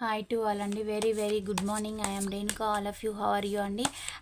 Hi to all అండి. Very very good morning I'm Renuka all of you how are you అండి?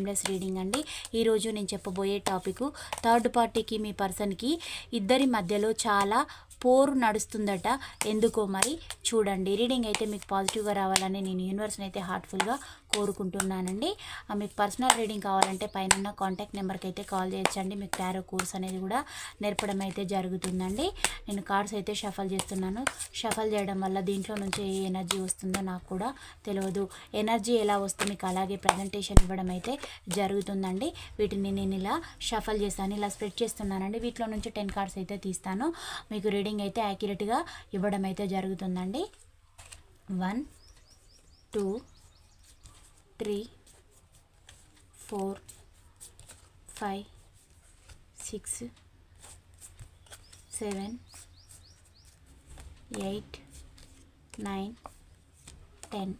timeless reading అండి. ఈరోజు నేను చెప్పబోయే టాపిక్ థర్డ్ పార్టీకి మీ పర్సన్కి ఇద్దరి మధ్యలో చాలా పోరు నడుస్తుందట. ఎందుకో మరి చూడండి. రీడింగ్ అయితే మీకు పాజిటివ్గా రావాలని నేను యూనివర్స్ని అయితే హార్ట్ఫుల్గా కోరుకుంటున్నానండి. మీకు పర్సనల్ రీడింగ్ కావాలంటే పైన కాంటాక్ట్ నెంబర్కి అయితే కాల్ చేయొచ్చండి. మీకు టారో కోర్స్ అనేది కూడా నేర్పడం అయితే జరుగుతుందండి. నేను కార్డ్స్ అయితే షఫల్ చేస్తున్నాను. షఫల్ చేయడం వల్ల దీంట్లో నుంచి ఏ ఎనర్జీ వస్తుందో నాకు కూడా తెలియదు ఎనర్జీ ఎలా వస్తే మీకు అలాగే ప్రజెంటేషన్ ఇవ్వడం అయితే జరుగుతుందండి. వీటిని నేను ఇలా షఫల్ చేస్తాను ఇలా స్ప్రెడ్ చేస్తున్నానండి. వీటిలో నుంచి టెన్ కార్డ్స్ అయితే తీస్తాను. మీకు రీడింగ్ అయితే యాక్యురేట్గా ఇవ్వడం అయితే జరుగుతుందండి. One two three four five six seven eight nine ten.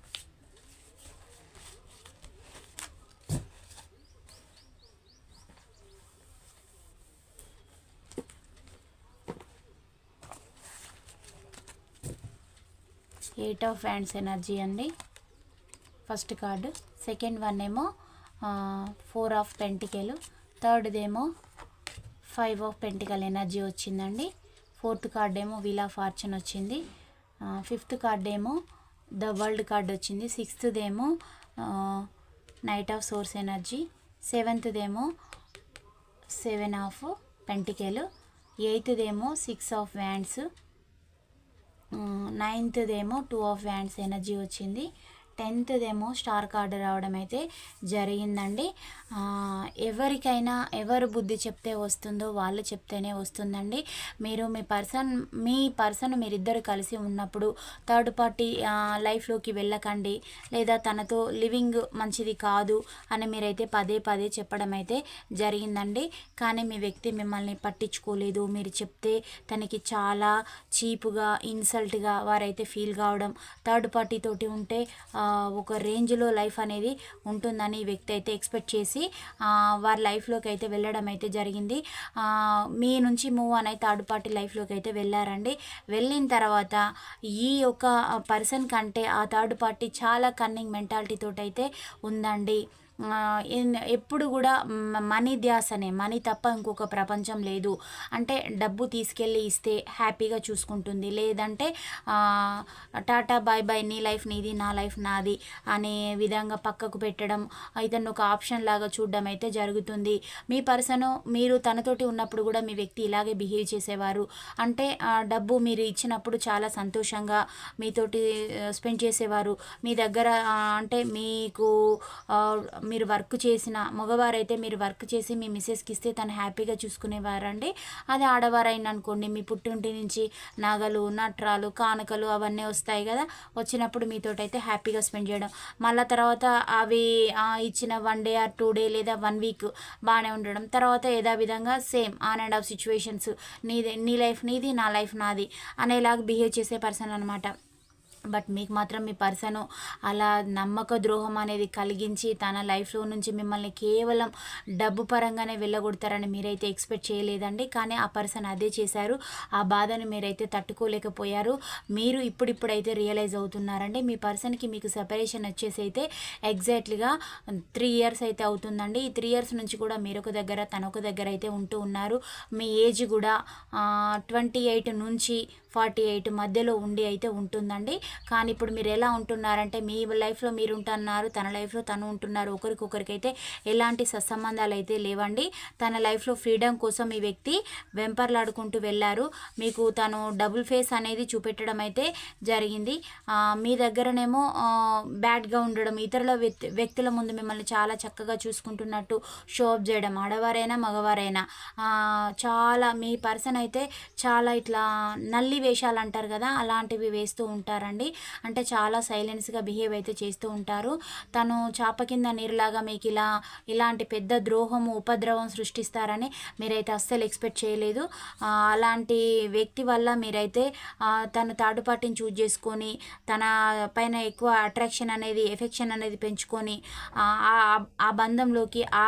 Eight of hands energy అండి. ఫస్ట్ కార్డు సెకండ్ వన్ ఏమో ఫోర్ ఆఫ్ పెంటికల్. థర్డ్దేమో ఫైవ్ ఆఫ్ పెంటికల్ ఎనర్జీ వచ్చిందండి. ఫోర్త్ కార్డ్ ఏమో వీల్ ఆఫ్ ఫార్చ్యూన్ వచ్చింది. ఫిఫ్త్ కార్డ్ ఏమో the world card వచ్చింది. సిక్స్త్దేమో knight of swords energy. సెవెంత్దేమో సెవెన్ ఆఫ్ పెంటికెలు. ఎయిత్దేమో సిక్స్ ఆఫ్ వ్యాండ్స్. నైన్త్దేమో టూ ఆఫ్ వ్యాండ్స్ ఎనర్జీ వచ్చింది. టెన్త్దేమో స్టార్ కార్డు రావడం అయితే జరిగిందండి. ఎవరికైనా ఎవరు బుద్ధి చెప్తే వస్తుందో వాళ్ళు చెప్తేనే వస్తుందండి. మీరు మీ పర్సన్ మీ పర్సన్ మీరిద్దరు కలిసి ఉన్నప్పుడు థర్డ్ పార్టీ లైఫ్లోకి వెళ్ళకండి. లేదా తనతో లివింగ్ మంచిది కాదు అని మీరైతే పదే పదే చెప్పడం అయితే జరిగిందండి. కానీ మీ వ్యక్తి మిమ్మల్ని పట్టించుకోలేదు. మీరు చెప్తే తనకి చాలా చీపుగా ఇన్సల్ట్గా వారైతే ఫీల్ కావడం థర్డ్ పార్టీ తోటి ఉంటే ఒక రేంజ్లో లైఫ్ అనేది ఉంటుందని ఈ వ్యక్తి అయితే ఎక్స్పెక్ట్ చేసి ఆ, వారి లైఫ్లోకి అయితే వెళ్ళడం అయితే జరిగింది. మీ నుంచి మూవ్ అని థర్డ్ పార్టీ లైఫ్లోకి అయితే వెళ్ళారండి. వెళ్ళిన తర్వాత ఈ యొక్క పర్సన్ కంటే ఆ థర్డ్ పార్టీ చాలా కన్నింగ్ మెంటాలిటీతో అయితే ఉందండి. ఎప్పుడు కూడా మనీ మనీ ధ్యాసనే మనీ తప్ప ఇంకొక ప్రపంచం లేదు. అంటే డబ్బు తీసుకెళ్ళి ఇస్తే హ్యాపీగా చూసుకుంటుంది. లేదంటే టాటా బాయ్ బాయ్ నీ లైఫ్ నీది నా లైఫ్ నాది అనే విధంగా పక్కకు పెట్టడం ఇతను ఒక ఆప్షన్ లాగా చూడడం అయితే జరుగుతుంది. మీ పర్సన్ మీరు తనతోటి ఉన్నప్పుడు కూడా మీ వ్యక్తి ఇలాగే బిహేవ్ చేసేవారు. అంటే డబ్బు మీరు ఇచ్చినప్పుడు చాలా సంతోషంగా మీతోటి స్పెండ్ చేసేవారు. మీ దగ్గర అంటే మీకు మీరు వర్క్ చేసిన మగవారైతే మీరు వర్క్ చేసి మీ మిస్సెస్కి ఇస్తే తను హ్యాపీగా చూసుకునేవారండి. అది ఆడవారైననుకోండి మీ పుట్టింటి నుంచి నగలు నట్రాలు కానుకలు అవన్నీ వస్తాయి కదా వచ్చినప్పుడు మీతోటి అయితే హ్యాపీగా స్పెండ్ చేయడం. మళ్ళీ తర్వాత అవి ఇచ్చిన one day or two day లేదా వన్ వీక్ బాగానే ఉండడం. తర్వాత యథావిధంగా same on and off situations నీది నీ లైఫ్ నీది నా లైఫ్ నాది అనేలాగా బిహేవ్ చేసే పర్సన్ అనమాట బట్ మీకు మాత్రం మీ పర్సను అలా నమ్మక ద్రోహం అనేది కలిగించి తన లైఫ్లో నుంచి మిమ్మల్ని కేవలం డబ్బు పరంగానే వెళ్ళగొడతారని మీరైతే ఎక్స్పెక్ట్ చేయలేదండి. కానీ ఆ పర్సన్ అదే చేశారు. ఆ బాధను మీరైతే తట్టుకోలేకపోయారు. మీరు ఇప్పుడిప్పుడైతే రియలైజ్ అవుతున్నారండి. మీ పర్సన్కి మీకు సెపరేషన్ వచ్చేసి అయితే ఎగ్జాక్ట్లీగా త్రీ ఇయర్స్ అయితే అవుతుందండి. ఈ త్రీ ఇయర్స్ నుంచి కూడా మీరు ఒక దగ్గర తన ఒక దగ్గర అయితే ఉంటూ ఉన్నారు. మీ ఏజ్ కూడా ట్వంటీ ఎయిట్ నుంచి ఫార్టీ ఎయిట్ మధ్యలో ఉండి అయితే ఉంటుందండి. కానీ ఇప్పుడు మీరు ఎలా ఉంటున్నారంటే మీ లైఫ్లో మీరు ఉంటున్నారు తన లైఫ్లో తను ఉంటున్నారు ఒకరికొకరికైతే ఎలాంటి సత్సంబంధాలు అయితే లేవండి. తన లైఫ్లో ఫ్రీడమ్ కోసం ఈ వ్యక్తి వెంపర్లాడుకుంటూ వెళ్ళారు. మీకు తను డబుల్ ఫేస్ అనేది చూపెట్టడం అయితే జరిగింది. మీ దగ్గరనేమో బ్యాడ్గా ఉండడం ఇతరుల వ్యక్తి వ్యక్తుల ముందు మిమ్మల్ని చాలా చక్కగా చూసుకుంటున్నట్టు షో చేయడం ఆడవారైనా మగవారైనా చాలా మీ పర్సన్ అయితే చాలా ఇట్లా నల్లి వేషాలు అంటారు కదా అలాంటివి వేస్తూ ఉంటారండి. అంటే చాలా సైలెన్స్గా బిహేవ్ అయితే చేస్తూ ఉంటారు. తను చాప కింద నీరులాగా మీకు ఇలా ఇలాంటి పెద్ద ద్రోహము ఉపద్రవం సృష్టిస్తారని మీరైతే అస్సలు ఎక్స్పెక్ట్ చేయలేదు. అలాంటి వ్యక్తి వల్ల మీరైతే తను థర్డ్ పార్టీని చూజ్ చేసుకొని తన పైన ఎక్కువ అట్రాక్షన్ అనేది ఎఫెక్షన్ అనేది పెంచుకొని ఆ, ఆ- బంధంలోకి ఆ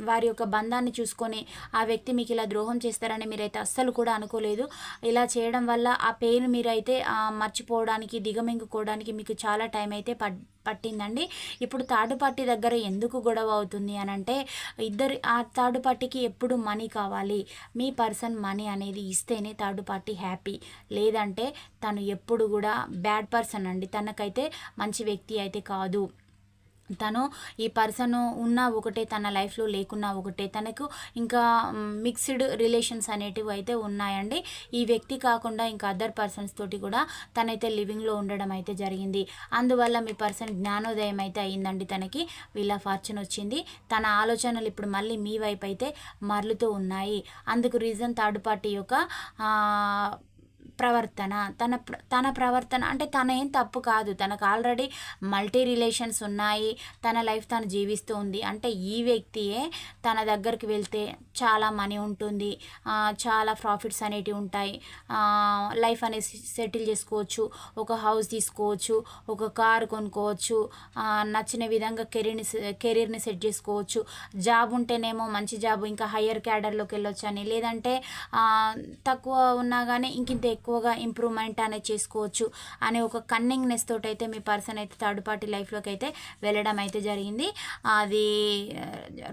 వారి యొక్క బంధాన్ని చూసుకొని ఆ వ్యక్తి మీకు ఇలా ద్రోహం చేస్తారని మీరైతే అస్సలు కూడా అనుకోలేదు. ఇలా చేయడం వల్ల ఆ పెయిన్ మీరైతే మర్చిపోవడానికి దిగమింగుకోవడానికి మీకు చాలా టైం అయితే పడ్ పట్టిందండి. ఇప్పుడు థర్డ్ పార్టీ దగ్గర ఎందుకు గొడవ అవుతుంది అని అంటే ఇద్దరు ఆ థర్డ్ పార్టీకి ఎప్పుడు మనీ కావాలి? మీ పర్సన్ మనీ అనేది ఇస్తేనే థర్డ్ పార్టీ హ్యాపీ. లేదంటే తను ఎప్పుడు కూడా బ్యాడ్ పర్సన్ అండి. తనకైతే మంచి వ్యక్తి అయితే కాదు. తను ఈ పర్సన్ ఉన్నా ఒకటే తన లైఫ్లో లేకున్నా ఒకటే. తనకు ఇంకా మిక్స్డ్ రిలేషన్స్ అనేటివి అయితే ఉన్నాయండి. ఈ వ్యక్తి కాకుండా ఇంకా అదర్ పర్సన్స్ తోటి కూడా తనైతే లివింగ్లో ఉండడం అయితే జరిగింది. అందువల్ల మీ పర్సన్ జ్ఞానోదయం అయితే అయిందండి తనకి. వీళ్ళ ఫార్చ్యూన్ వచ్చింది. తన ఆలోచనలు ఇప్పుడు మళ్ళీ మీ వైపు అయితే మరలుతూ ఉన్నాయి. అందుకు రీజన్ థర్డ్ పార్టీ యొక్క ప్రవర్తన తన తన ప్రవర్తన అంటే తన ఏం తప్పు కాదు. తనకు ఆల్రెడీ మల్టీ రిలేషన్స్ ఉన్నాయి. తన లైఫ్ తను జీవిస్తూ ఉంది. అంటే ఈ వ్యక్తియే తన దగ్గరికి వెళ్తే చాలా మనీ ఉంటుంది. చాలా ప్రాఫిట్స్ అనేటివి ఉంటాయి. లైఫ్ అనేది సెటిల్ చేసుకోవచ్చు. ఒక హౌస్ తీసుకోవచ్చు. ఒక కారు కొనుక్కోవచ్చు. నచ్చిన విధంగా కెరీర్ని కెరీర్ని సెట్ చేసుకోవచ్చు. జాబ్ ఉంటేనేమో మంచి జాబ్ ఇంకా హయ్యర్ క్యాడర్లోకి వెళ్ళొచ్చు అని లేదంటే తక్కువ ఉన్నా కానీ ఇంకింత ఎక్కువగా ఇంప్రూవ్మెంట్ అనేది చేసుకోవచ్చు అనే ఒక కన్నింగ్నెస్ తోటి అయితే మీ పర్సన్ అయితే థర్డ్ పార్టీ లైఫ్లోకి అయితే వెళ్ళడం అయితే జరిగింది. అది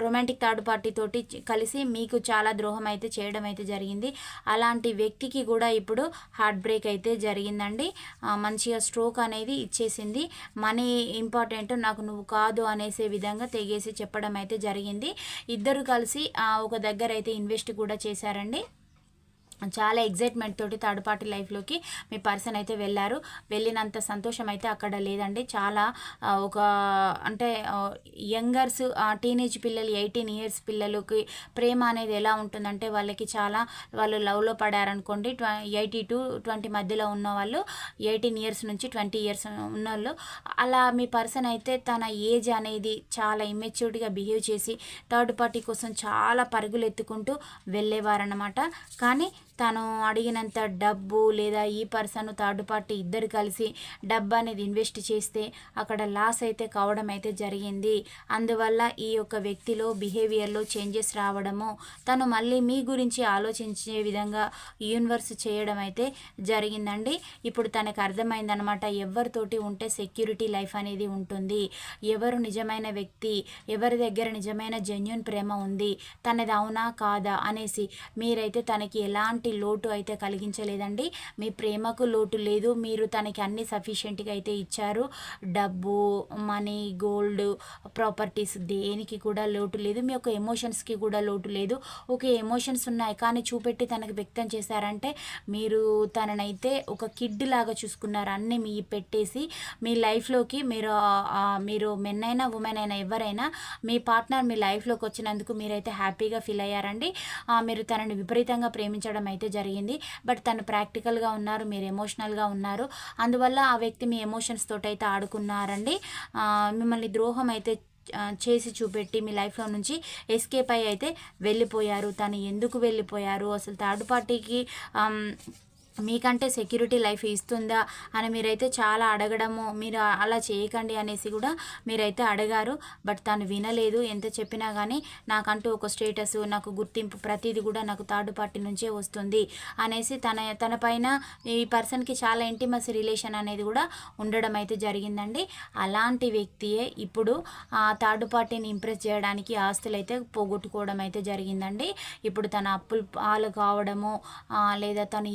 రొమాంటిక్ థర్డ్ పార్టీ తోటి కలిసి మీకు చాలా ద్రోహం అయితే చేయడం అయితే జరిగింది. అలాంటి వ్యక్తికి కూడా ఇప్పుడు హార్ట్ బ్రేక్ అయితే జరిగిందండి. మంచిగా స్ట్రోక్ అనేది ఇచ్చేసింది. మనీ ఇంపార్టెంట్ నాకు నువ్వు కాదు అనేసే విధంగా తెగేసి చెప్పడం అయితే జరిగింది. ఇద్దరు కలిసి ఒక దగ్గర అయితే ఇన్వెస్ట్ కూడా చేశారండి. చాలా ఎగ్జైట్మెంట్ తోటి థర్డ్ పార్టీ లైఫ్లోకి మీ పర్సన్ అయితే వెళ్ళారు. వెళ్ళినంత సంతోషం అయితే అక్కడ లేదండి. చాలా ఒక అంటే యంగర్స్ టీనేజ్ పిల్లలు ఎయిటీన్ ఇయర్స్ పిల్లలకి ప్రేమ అనేది ఎలా ఉంటుందంటే వాళ్ళకి చాలా వాళ్ళు లవ్లో పడారనుకోండి. ట్వ ఎయిటీ టు ట్వంటీ మధ్యలో ఉన్న వాళ్ళు ఎయిటీన్ ఇయర్స్ నుంచి ట్వంటీ ఇయర్స్ ఉన్న వాళ్ళు అలా మీ పర్సన్ అయితే తన ఏజ్ అనేది చాలా ఇమ్మెచ్యూర్డ్గా బిహేవ్ చేసి థర్డ్ పార్టీ కోసం చాలా పరుగులు ఎత్తుకుంటూ వెళ్ళేవారన్నమాట. కానీ తను అడిగినంత డబ్బు లేదా ఈ పర్సన్ థర్డ్ పార్టీ ఇద్దరు కలిసి డబ్బు అనేది ఇన్వెస్ట్ చేస్తే అక్కడ లాస్ అయితే కావడం అయితే జరిగింది. అందువల్ల ఈ యొక్క వ్యక్తిలో బిహేవియర్లో చేంజెస్ రావడము తను మళ్ళీ మీ గురించి ఆలోచించే విధంగా యూనివర్స్ చేయడం అయితే జరిగిందండి. ఇప్పుడు తనకు అర్థమైందనమాట ఎవరితోటి ఉంటే సెక్యూరిటీ లైఫ్ అనేది ఉంటుంది. ఎవరు నిజమైన వ్యక్తి ఎవరి దగ్గర నిజమైన జెన్యున్ ప్రేమ ఉంది తనది అవునా కాదా అనేసి మీరైతే తనకి ఎలాంటి లోటు అయితే కలిగించలేదండి. మీ ప్రేమకు లోటు లేదు. మీరు తనకి అన్ని సఫిషియెంట్గా అయితే ఇచ్చారు. డబ్బు మనీ గోల్డ్ ప్రాపర్టీస్ దేనికి కూడా లోటు లేదు. మీ యొక్క ఎమోషన్స్కి కూడా లోటు లేదు. ఓకే ఎమోషన్స్ ఉన్నాయి. కానీ చూపెట్టి తనకు వ్యక్తం చేశారంటే మీరు తననైతే ఒక కిడ్ లాగా చూసుకున్నారు. అన్నీ మీ పెట్టేసి మీ లైఫ్లోకి మీరు మీరు మెన్ అయినా ఉమెన్ అయినా ఎవరైనా మీ పార్ట్నర్ మీ లైఫ్లోకి వచ్చినందుకు మీరైతే హ్యాపీగా ఫీల్ అయ్యారండి. మీరు తనని విపరీతంగా ప్రేమించడం అయితే జరిగింది. బట్ తను ప్రాక్టికల్గా ఉన్నారు. మీరు ఎమోషనల్గా ఉన్నారు. అందువల్ల ఆ వ్యక్తి మీ ఎమోషన్స్ తోటైతే అయితే ఆడుకున్నారండి మిమ్మల్ని ద్రోహం అయితే చేసి చూపెట్టి మీ లైఫ్లో నుంచి ఎస్కేప్ అయ్యి అయితే వెళ్ళిపోయారు. తను ఎందుకు వెళ్ళిపోయారు? అసలు థర్డ్ పార్టీకి మీకంటే సెక్యూరిటీ లైఫ్ ఇస్తుందా అని మీరైతే చాలా అడగడము మీరు అలా చేయకండి అనేసి కూడా మీరైతే అడిగారు. బట్ తను వినలేదు ఎంత చెప్పినా కానీ నాకంటూ ఒక స్టేటస్ నాకు గుర్తింపు ప్రతిదీ కూడా నాకు థర్డ్ పార్టీ నుంచే వస్తుంది అనేసి తన తన పైన ఈ పర్సన్కి చాలా ఇంటిమస్ రిలేషన్ అనేది కూడా ఉండడం అయితే జరిగిందండి. అలాంటి వ్యక్తియే ఇప్పుడు ఆ థర్డ్ పార్టీని ఇంప్రెస్ చేయడానికి ఆస్తులు అయితే పోగొట్టుకోవడం అయితే జరిగిందండి. ఇప్పుడు తన అప్పులు పాలు కావడము లేదా తను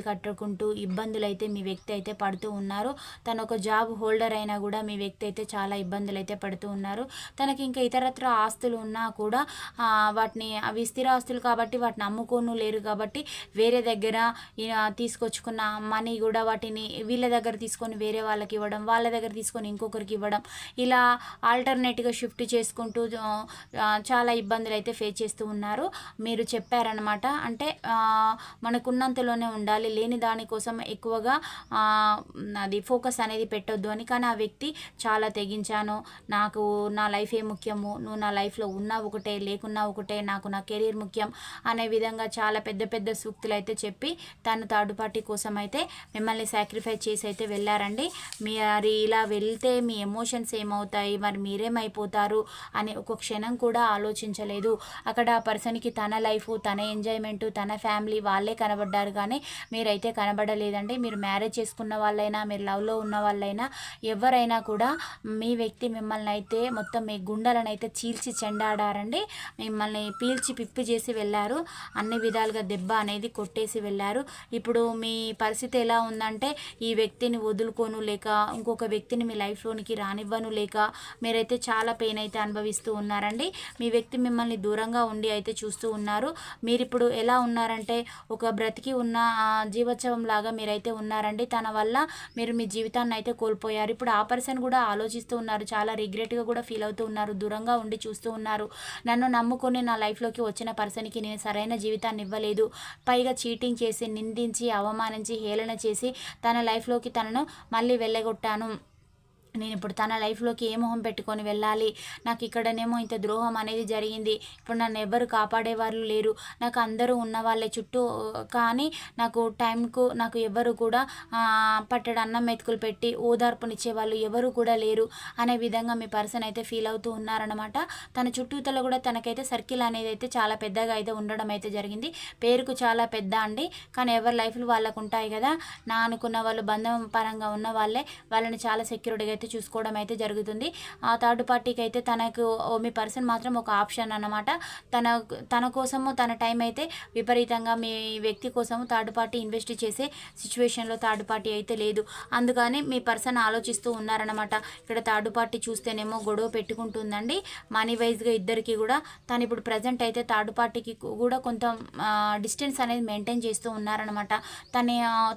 ఈఎంఐలు కట్టుకుంటూ ఇబ్బందులు అయితే మీ వ్యక్తి అయితే పడుతూ ఉన్నారు. తను ఒక జాబ్ హోల్డర్ అయినా కూడా మీ వ్యక్తి అయితే చాలా ఇబ్బందులు అయితే పడుతూ ఉన్నారు. తనకి ఇంకా ఇతరత్ర ఆస్తులు ఉన్నా కూడా వాటిని అవి స్థిర ఆస్తులు కాబట్టి వాటిని అమ్ముకోను లేరు కాబట్టి వేరే దగ్గర తీసుకొచ్చుకున్న మనీ కూడా వాటిని వీళ్ళ దగ్గర తీసుకొని వేరే వాళ్ళకి ఇవ్వడం వాళ్ళ దగ్గర తీసుకొని ఇంకొకరికి ఇవ్వడం ఇలా ఆల్టర్నేట్గా షిఫ్ట్ చేసుకుంటూ చాలా ఇబ్బందులు అయితే ఫేస్ చేస్తూ ఉన్నారు. మీరు చెప్పారనమాట అంటే మనకున్నంతలోనే ఉండాలి లేని దానికోసం ఎక్కువగా అది ఫోకస్ అనేది పెట్టొద్దు అని. కానీ ఆ వ్యక్తి చాలా తెగించాను. నాకు నా లైఫే ముఖ్యము? నువ్వు నా లైఫ్లో ఉన్నా ఒకటే లేకున్నా ఒకటే నాకు నా కెరీర్ ముఖ్యం అనే విధంగా చాలా పెద్ద పెద్ద సూక్తులు అయితే చెప్పి తను థర్డ్ పార్టీ కోసం అయితే మిమ్మల్ని సాక్రిఫైస్ చేసి అయితే వెళ్ళారండి. మరి ఇలా వెళ్తే మీ ఎమోషన్స్ ఏమవుతాయి? మరి మీరేమైపోతారు? అని ఒక క్షణం కూడా ఆలోచించలేదు. అక్కడ ఆ పర్సన్కి తన లైఫ్ తన ఎంజాయ్మెంట్ తన ఫ్యామిలీ వాళ్ళే కనబడ్డారు. కానీ మీరైతే కనబడలేదండి. మీరు మ్యారేజ్ చేసుకున్న వాళ్ళైనా మీరు లవ్లో ఉన్న వాళ్ళైనా ఎవరైనా కూడా మీ వ్యక్తి మిమ్మల్ని అయితే మొత్తం మీ గుండెలను అయితే చీల్చి చెండాడారండి. మిమ్మల్ని పీల్చి పిప్పి చేసి వెళ్ళారు. అన్ని విధాలుగా దెబ్బ అనేది కొట్టేసి వెళ్ళారు. ఇప్పుడు మీ పరిస్థితి ఎలా ఉందంటే ఈ వ్యక్తిని వదులుకోను లేక ఇంకొక వ్యక్తిని మీ లైఫ్లోనికి రానివ్వను లేక మీరైతే చాలా పెయిన్ అయితే అనుభవిస్తూ ఉన్నారండి. మీ వ్యక్తి మిమ్మల్ని దూరంగా ఉండి అయితే చూస్తూ ఉన్నారు. మీరు ఇప్పుడు ఎలా ఉన్నారంటే ఒక బ్రతికి ఉన్న జీవోత్సవం లాగా మీరైతే ఉన్నారండి. తన వల్ల మీరు మీ జీవితాన్ని అయితే కోల్పోయారు. ఇప్పుడు ఆ పర్సన్ కూడా ఆలోచిస్తూ ఉన్నారు. చాలా రిగ్రెట్గా కూడా ఫీల్ అవుతూ ఉన్నారు. దూరంగా ఉండి చూస్తూ ఉన్నారు. నన్ను నమ్ముకొని నా లైఫ్లోకి వచ్చిన పర్సన్కి నేను సరైన జీవితాన్ని ఇవ్వలేదు. పైగా చీటింగ్ చేసి నిందించి అవమానించి హేళన చేసి తన లైఫ్లోకి తనను మళ్ళీ వెళ్ళగొట్టాను. నేను ఇప్పుడు తన లైఫ్లోకి ఏ మొహం పెట్టుకొని వెళ్ళాలి? నాకు ఇక్కడనేమో ఇంత ద్రోహం అనేది జరిగింది. ఇప్పుడు నన్ను ఎవరు కాపాడే వాళ్ళు లేరు. నాకు అందరూ ఉన్న వాళ్ళే చుట్టూ కానీ నాకు టైంకు నాకు ఎవరు కూడా పట్టడు అన్నం మెతుకులు పెట్టి ఓదార్పునిచ్చే వాళ్ళు ఎవరు కూడా లేరు అనే విధంగా మీ పర్సన్ అయితే ఫీల్ అవుతూ ఉన్నారనమాట తన చుట్టూతల కూడా తనకైతే సర్కిల్ అనేది అయితే చాలా పెద్దగా అయితే ఉండడం అయితే జరిగింది. పేరుకు చాలా పెద్ద అండి. కానీ ఎవరి లైఫ్లు వాళ్ళకు ఉంటాయి కదా. నా అనుకున్న వాళ్ళు బంధం పరంగా ఉన్న వాళ్ళే. వాళ్ళని చాలా సెక్యూరిటీగా అయితే చూసుకోవడం అయితే జరుగుతుంది. ఆ థర్డ్ పార్టీకి అయితే తనకు ఓ మీ పర్సన్ మాత్రం ఒక ఆప్షన్ అనమాట తన తన కోసము తన టైం అయితే విపరీతంగా మీ వ్యక్తి కోసము థర్డ్ పార్టీ ఇన్వెస్ట్ చేసే సిచ్యువేషన్లో థర్డ్ పార్టీ అయితే లేదు. అందుకని మీ పర్సన్ ఆలోచిస్తూ ఉన్నారనమాట ఇక్కడ థర్డ్ పార్టీ చూస్తేనేమో గొడవ పెట్టుకుంటుందండి. మనీ వైజ్గా ఇద్దరికి కూడా తను ఇప్పుడు ప్రజెంట్ అయితే థర్డ్ పార్టీకి కూడా కొంత డిస్టెన్స్ అనేది మెయింటైన్ చేస్తూ ఉన్నారనమాట తన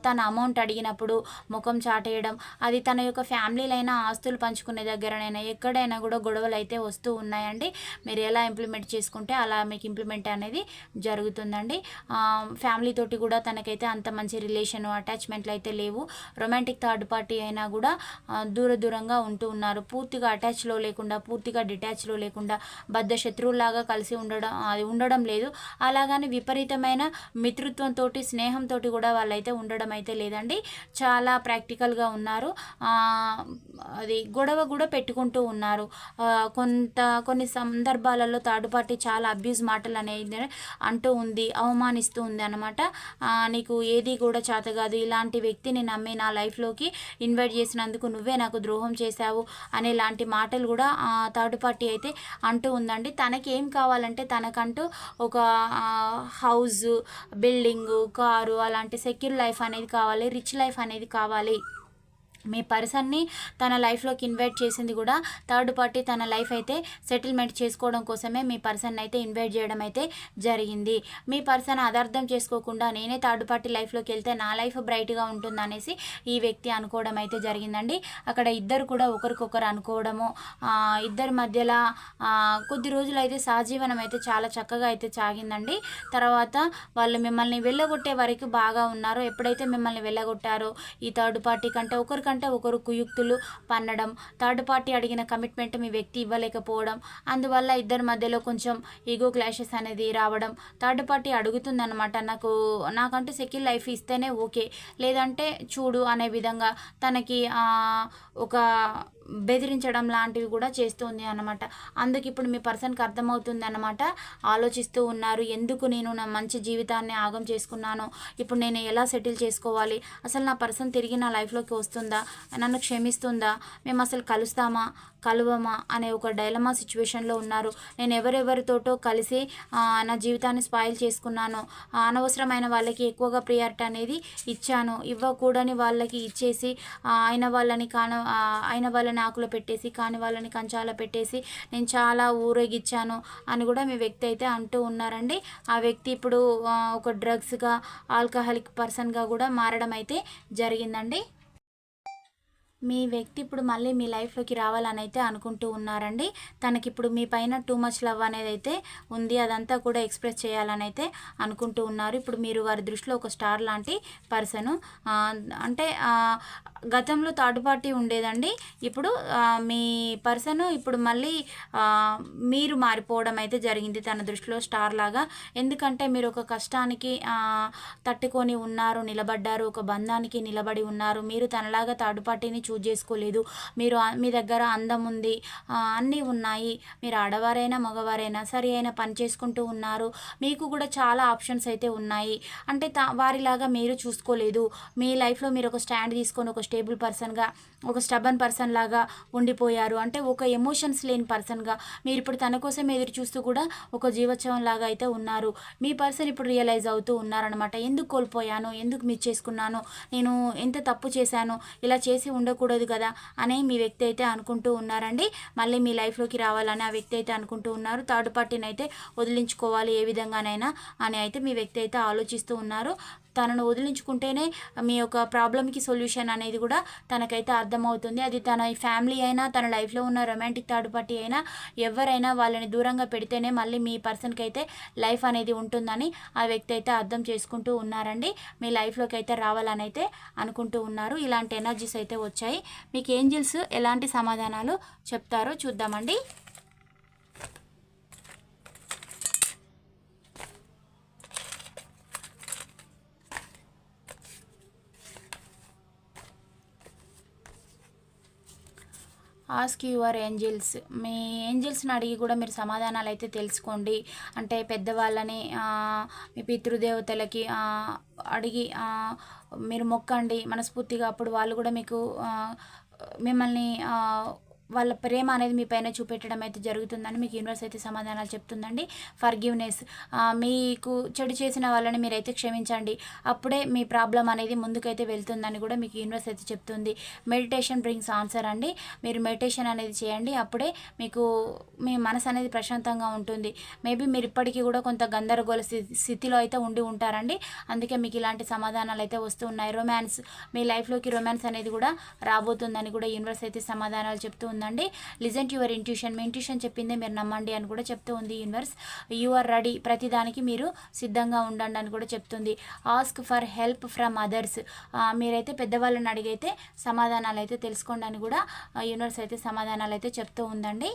తన అమౌంట్ అడిగినప్పుడు ముఖం చాటేయడం అది తన యొక్క ఫ్యామిలీలైన ఏదైనా ఆస్తులు పంచుకునే దగ్గరనైనా ఎక్కడైనా కూడా గొడవలు అయితే వస్తూ ఉన్నాయండి. మీరు ఎలా ఇంప్లిమెంట్ చేసుకుంటే అలా మీకు ఇంప్లిమెంట్ అనేది జరుగుతుందండి. ఫ్యామిలీ తోటి కూడా తనకైతే అంత మంచి రిలేషన్ అటాచ్మెంట్లు అయితే లేవు. రొమాంటిక్ థర్డ్ పార్టీ అయినా కూడా దూర దూరంగా ఉంటూ ఉన్నారు. పూర్తిగా అటాచ్లో లేకుండా పూర్తిగా డిటాచ్లో లేకుండా బద్ధ శత్రువులాగా కలిసి ఉండడం అది ఉండడం లేదు. అలాగని విపరీతమైన మిత్రుత్వంతో స్నేహంతో కూడా వాళ్ళైతే ఉండడం అయితే లేదండి. చాలా ప్రాక్టికల్గా ఉన్నారు. అది గొడవ కూడా పెట్టుకుంటూ ఉన్నారు. కొంత కొన్ని సందర్భాలలో థర్డ్ పార్టీ చాలా అబ్యూజ్ మాటలు అనేది అంటూ ఉంది అవమానిస్తూ ఉంది అనమాట నీకు ఏది కూడా చేత కాదు ఇలాంటి వ్యక్తిని నమ్మి నా లైఫ్లోకి ఇన్వైట్ చేసినందుకు నువ్వే నాకు ద్రోహం చేశావు అనే లాంటి మాటలు కూడా థర్డ్ పార్టీ అయితే అంటూ ఉందండి. తనకి ఏం కావాలంటే తనకంటూ ఒక హౌస్ బిల్డింగ్ కారు అలాంటి సెక్యూర్ లైఫ్ అనేది కావాలి రిచ్ లైఫ్ అనేది కావాలి. మీ పర్సన్ని తన లైఫ్లోకి ఇన్వైట్ చేసింది కూడా థర్డ్ పార్టీ తన లైఫ్ అయితే సెటిల్మెంట్ చేసుకోవడం కోసమే మీ పర్సన్ అయితే ఇన్వైట్ చేయడం అయితే జరిగింది. మీ పర్సన్ అదార్థం చేసుకోకుండా నేనే థర్డ్ పార్టీ లైఫ్లోకి వెళ్తే నా లైఫ్ బ్రైట్గా ఉంటుందనేసి ఈ వ్యక్తి అనుకోవడం అయితే జరిగిందండి. అక్కడ ఇద్దరు కూడా ఒకరికొకరు అనుకోవడము ఇద్దరి మధ్యలో కొద్ది రోజులు అయితే సహజీవనం అయితే చాలా చక్కగా అయితే సాగిందండి. తర్వాత వాళ్ళు మిమ్మల్ని వెళ్ళగొట్టే వరకు బాగా ఉన్నారు. ఎప్పుడైతే మిమ్మల్ని వెళ్ళగొట్టారో ఈ థర్డ్ పార్టీ కంటే ఒకరికంటే ఒకరు కుయుక్తులు పన్నడం థర్డ్ పార్టీ అడిగిన కమిట్మెంట్ మీ వ్యక్తి ఇవ్వలేకపోవడం అందువల్ల ఇద్దరి మధ్యలో కొంచెం ఈగో క్లాషెస్ అనేది రావడం థర్డ్ పార్టీ అడుగుతుందనమాట నాకు నాకంటూ సెక్యూర్ లైఫ్ ఇస్తేనే ఓకే. లేదంటే చూడు అనే విధంగా తనకి ఒక బెదిరించడం లాంటివి కూడా చేస్తుంది అన్నమాట. అందుకు ఇప్పుడు మీ పర్సన్కి అర్థమవుతుంది అనమాట ఆలోచిస్తూ ఉన్నారు. ఎందుకు నేను నా మంచి జీవితాన్ని ఆగం చేసుకున్నాను? ఇప్పుడు నేను ఎలా సెటిల్ చేసుకోవాలి? అసలు నా పర్సన్ తిరిగి నా లైఫ్లోకి వస్తుందా? నన్ను క్షమిస్తుందా? మేము అసలు కలుస్తామా? కలువమా అనే ఒక డైలమా సిచ్యువేషన్లో ఉన్నారు. నేను ఎవరెవరితోటో కలిసి నా జీవితాన్ని స్పాయిల్ చేసుకున్నాను. అనవసరమైన వాళ్ళకి ఎక్కువగా ప్రియారిటీ అనేది ఇచ్చాను. ఇవ్వకూడని వాళ్ళకి ఇచ్చేసి ఆయన అయిన వాళ్ళని కాన అయిన వాళ్ళని ఆకులో పెట్టేసి కాని వాళ్ళని కంచాల పెట్టేసి నేను చాలా ఊరేగిచ్చాను అని కూడా మీ వ్యక్తి అయితే అంటూ ఉన్నారండి. ఆ వ్యక్తి ఇప్పుడు ఒక డ్రగ్స్గా ఆల్కహాలిక్ పర్సన్గా కూడా మారడం అయితే జరిగిందండి. మీ వ్యక్తి ఇప్పుడు మళ్ళీ మీ లైఫ్లోకి రావాలని అయితే అనుకుంటూ ఉన్నారండి. తనకి ఇప్పుడు మీ పైన టూ మచ్ లవ్ అనేది అయితే ఉంది. అదంతా కూడా ఎక్స్ప్రెస్ చేయాలని అయితే అనుకుంటూ ఉన్నారు. ఇప్పుడు మీరు వారి దృష్టిలో ఒక స్టార్ లాంటి పర్సను అంటే గతంలో థర్డ్ పార్టీ ఉండేదండి. ఇప్పుడు మీ పర్సన్ ఇప్పుడు మళ్ళీ మీరు మారిపోవడం అయితే జరిగింది తన దృష్టిలో స్టార్ లాగా. ఎందుకంటే మీరు ఒక కష్టానికి తట్టుకొని ఉన్నారు నిలబడ్డారు ఒక బంధానికి నిలబడి ఉన్నారు. మీరు తనలాగా థర్డ్ పార్టీని చూజ్ చేసుకోలేదు. మీరు మీ దగ్గర అందం ఉంది. అన్నీ ఉన్నాయి. మీరు ఆడవారైనా మగవారైనా సరి అయిన పని చేసుకుంటూ ఉన్నారు. మీకు కూడా చాలా ఆప్షన్స్ అయితే ఉన్నాయి. అంటే వారిలాగా మీరు చూసుకోలేదు. మీ లైఫ్లో మీరు ఒక స్టాండ్ తీసుకొని ఒక స్టేబుల్ పర్సన్గా ఒక స్టబన్ పర్సన్ లాగా ఉండిపోయారు. అంటే ఒక ఎమోషన్స్ లేని పర్సన్గా మీరు ఇప్పుడు తన కోసం ఎదురు చూస్తూ కూడా ఒక జీవోత్సవం లాగా అయితే ఉన్నారు. మీ పర్సన్ ఇప్పుడు రియలైజ్ అవుతూ ఉన్నారనమాట ఎందుకు కోల్పోయాను? ఎందుకు మిస్ చేసుకున్నాను? నేను ఎంత తప్పు చేశాను? ఇలా చేసి ఉండకూడదు. కదా అని మీ వ్యక్తి అయితే అనుకుంటూ ఉన్నారండి. మళ్ళీ మీ లైఫ్లోకి రావాలని ఆ వ్యక్తి అయితే అనుకుంటూ ఉన్నారు. థర్డ్ పార్టీని అయితే వదిలించుకోవాలి ఏ విధంగానైనా అని అయితే మీ వ్యక్తి అయితే ఆలోచిస్తూ ఉన్నారు. తనను వదిలించుకుంటేనే మీ యొక్క ప్రాబ్లమ్కి సొల్యూషన్ అనేది కూడా తనకైతే అర్థమవుతుంది. అది తన ఫ్యామిలీ అయినా తన లైఫ్లో ఉన్న రొమాంటిక్ థర్డ్ పార్టీ అయినా ఎవరైనా వాళ్ళని దూరంగా పెడితేనే మళ్ళీ మీ పర్సన్కి అయితే లైఫ్ అనేది ఉంటుందని ఆ వ్యక్తి అయితే అర్థం చేసుకుంటూ ఉన్నారండి. మీ లైఫ్లోకి అయితే రావాలని అయితే అనుకుంటూ ఉన్నారు. ఇలాంటి ఎనర్జీస్ అయితే వచ్చాయి. మీకు ఏంజిల్స్ ఎలాంటి సమాధానాలు చెప్తారో చూద్దామండి. ఆస్క్ యువర్ ఏంజిల్స్ మీ ఏంజిల్స్ని అడిగి కూడా మీరు సమాధానాలు అయితే తెలుసుకోండి. అంటే పెద్దవాళ్ళని మీ పితృదేవతలకి అడిగి మీరు మొక్కండి. మనస్ఫూర్తిగా అప్పుడు వాళ్ళు కూడా మీకు మిమ్మల్ని వాళ్ళ ప్రేమ అనేది మీ పైన చూపెట్టడం అయితే జరుగుతుందని మీకు యూనివర్స్ అయితే సమాధానాలు చెప్తుందండి. ఫర్గివ్నెస్ మీకు చెడు చేసిన వాళ్ళని మీరైతే క్షమించండి. అప్పుడే మీ ప్రాబ్లం అనేది ముందుకైతే వెళ్తుందని కూడా మీకు యూనివర్స్ అయితే చెప్తుంది. మెడిటేషన్ బ్రింగ్స్ ఆన్సర్ అండి. మీరు మెడిటేషన్ అనేది చేయండి. అప్పుడే మీకు మీ మనసు అనేది ప్రశాంతంగా ఉంటుంది. మేబీ మీరు ఇప్పటికీ కూడా కొంత గందరగోళ స్థితి- స్థితిలో అయితే ఉండి ఉంటారండి. అందుకే మీకు ఇలాంటి సమాధానాలు అయితే వస్తూ ఉన్నాయి. రొమాన్స్ మీ లైఫ్లోకి రొమాన్స్ అనేది కూడా రాబోతుందని కూడా యూనివర్స్ అయితే సమాధానాలు చెప్తూ ఉందండి లిజన్ టు యువర్ ఇంట్యూషన్ మీ ఇంట్యూషన్ చెప్పిందే మీరు నమ్మండి అని కూడా చెప్తూ ఉంది యూనివర్స్ యు ఆర్ రెడీ ప్రతిదానికి మీరు సిద్ధంగా ఉండండి అని కూడా చెప్తుంది. Ask for help from others మీరైతే పెద్దవాళ్ళని అడిగైతే సమాధానాలు అయితే తెలుసుకోండి అని కూడా యూనివర్స్ అయితే సమాధానాలు అయితే చెప్తూ ఉందండి.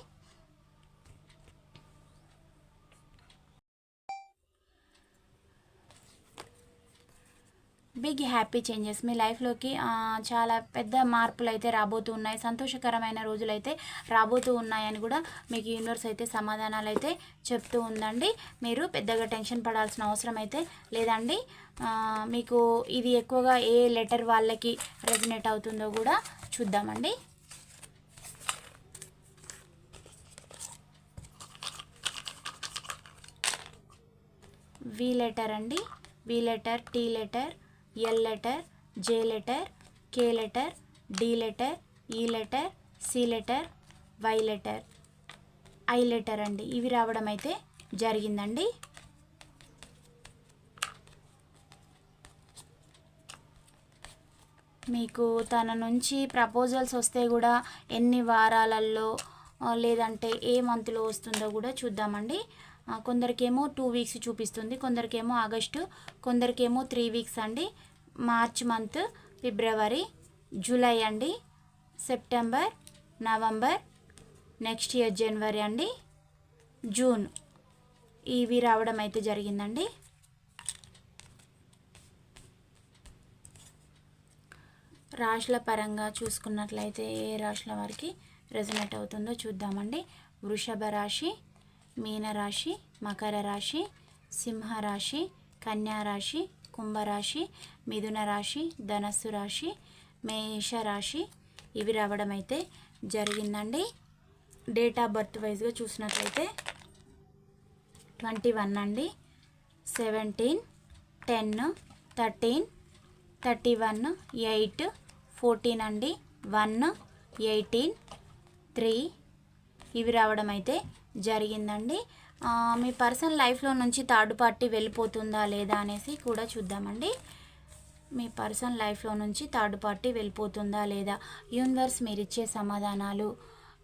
Big happy changes. మీ లైఫ్లోకి చాలా పెద్ద మార్పులు అయితే రాబోతూ ఉన్నాయి సంతోషకరమైన రోజులు అయితే రాబోతూ ఉన్నాయని కూడా మీకు యూనివర్స్ అయితే సమాధానాలు అయితే చెప్తూ ఉందండి. మీరు పెద్దగా టెన్షన్ పడాల్సిన అవసరం అయితే లేదండి మీకు ఇది ఎక్కువగా ఏ లెటర్ వాళ్ళకి రెజినేట్ అవుతుందో కూడా చూద్దామండి. వి లెటర్ అండి. V letter T letter L letter J letter K letter D letter E letter C letter Y letter I letter అండి. ఇవి రావడం అయితే జరిగిందండి. మీకు తన నుంచి ప్రపోజల్స్ వస్తే కూడా ఎన్ని వారాలలో లేదంటే ఏ మంత్లో వస్తుందో కూడా చూద్దామండి. కొందరికేమో టూ వీక్స్ చూపిస్తుంది కొందరికేమో ఆగస్టు కొందరికేమో త్రీ వీక్స్ అండి. మార్చ్ మంత్ ఫిబ్రవరి జూలై అండి. September November next year January అండి. జూన్ ఇవి రావడం అయితే జరిగిందండి. రాశుల పరంగా చూసుకున్నట్లయితే ఏ రాశుల వారికి రెజనేట్ అవుతుందో చూద్దామండి. వృషభ రాశి మీనరాశి మకర రాశి సింహరాశి కన్యా రాశి కుంభరాశి మిథున రాశి ధనస్సు రాశి మేష రాశి ఇవి రావడం అయితే జరిగిందండి. డేట్ ఆఫ్ బర్త్ వైజ్గా చూసినట్లయితే ట్వంటీ వన్ అండి. Seventeen ten thirteen thirty one eight fourteen అండి. One eighteen three. ఇవి రావడం అయితే జరిగిందండి. మీ పర్సనల్ లైఫ్లో నుంచి థర్డ్ పార్టీ వెళ్ళిపోతుందా లేదా అనేసి కూడా చూద్దామండి. మీ పర్సన్ లైఫ్లో నుంచి థర్డ్ పార్టీ వెళ్ళిపోతుందా లేదా? యూనివర్స్ మీరు ఇచ్చే సమాధానాలు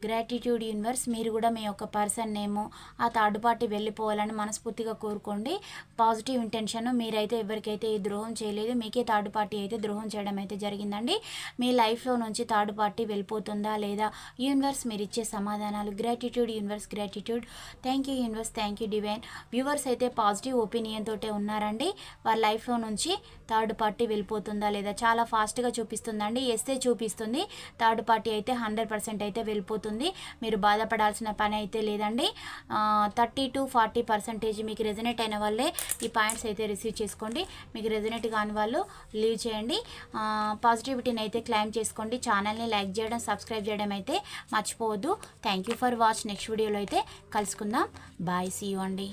గ్రాటిట్యూడ్ యూనివర్స్ మీరు కూడా మీ యొక్క పర్సన్ నేమో ఆ థర్డ్ పార్టీ వెళ్ళిపోవాలని మనస్ఫూర్తిగా కోరుకోండి. పాజిటివ్ ఇంటెన్షన్ మీరైతే ఎవరికైతే ఈ ద్రోహం చేయలేదు మీకే థర్డ్ పార్టీ అయితే ద్రోహం చేయడం అయితే జరిగిందండి. మీ లైఫ్లో నుంచి థర్డ్ పార్టీ వెళ్ళిపోతుందా లేదా యూనివర్స్ మీరు ఇచ్చే సమాధానాలు gratitude universe gratitude thank you universe thank you divine viewers అయితే పాజిటివ్ ఒపీనియన్ తోటే ఉన్నారండి. వాళ్ళ లైఫ్లో నుంచి థర్డ్ పార్టీ వెళ్ళిపోతుందా లేదా చాలా ఫాస్ట్గా చూపిస్తుందండి. ఎస్తే చూపిస్తుంది. థర్డ్ పార్టీ అయితే హండ్రెడ్ పర్సెంట్ అయితే వెళ్ళిపోతుంది. మీరు బాధపడాల్సిన పని అయితే లేదండి. థర్టీ టు ఫార్టీ పర్సెంటేజ్ మీకు రెజనేట్ అయిన వాళ్ళే ఈ పాయింట్స్ అయితే రిసీవ్ చేసుకోండి. మీకు రెజనేట్ కాని వాళ్ళు లీవ్ చేయండి. పాజిటివిటీని అయితే క్లైమ్ చేసుకోండి. ఛానల్ని లైక్ చేయడం సబ్స్క్రైబ్ చేయడం అయితే మర్చిపోవద్దు. Thank you for watch. Next వీడియోలో అయితే కలుసుకుందాం. బాయ్. సీ యూ అండి.